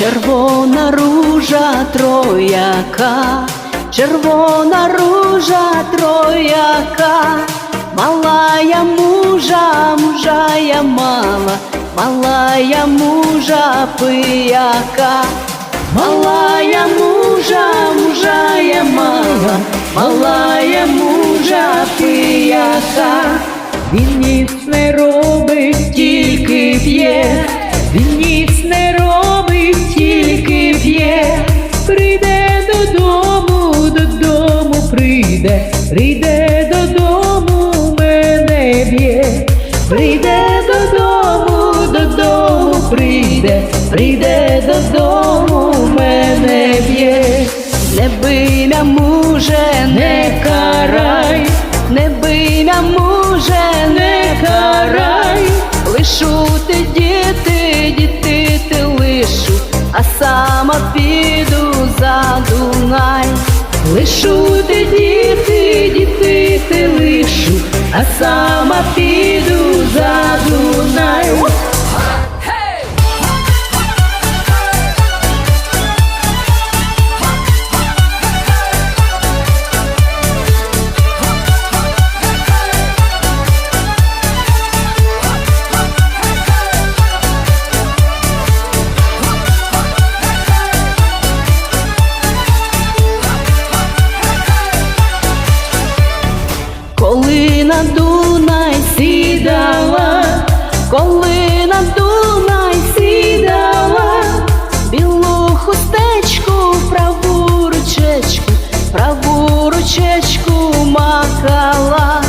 Червона ружа трояка, червона ружа трояка, малая мужа, мужая мала, малая мужа пияка, малая мужа, мужая мала, малая мужа пияка. Він ніц не робить, тільки п'є, він ніц прийде, додому, мене б'є, прийде додому, додому прийде, прийде додому, мене б'є, не биля муже, не карай, не биля муже, не карай, лишу ти діти, діти ти лишу, а сама піду за Дунай. Лишу ти діти, діти ти лишу, а Коли на Дунай сідала, коли на Дунай сідала, білу хустечку, праву ручечку, праву ручечку макала,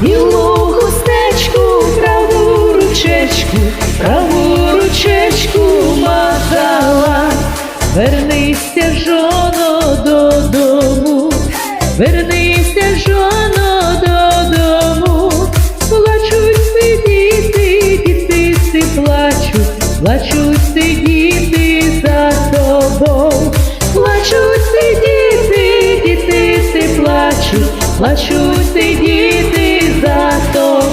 білу хустечку, праву ручечку, праву ручечку макала, вернися, жоно, додому. Вернися, жоно, плачуть, плачуть сидіти за тобою, плачуть сидіти, діти, ти си плачуть, плачуть сидіти за тобою.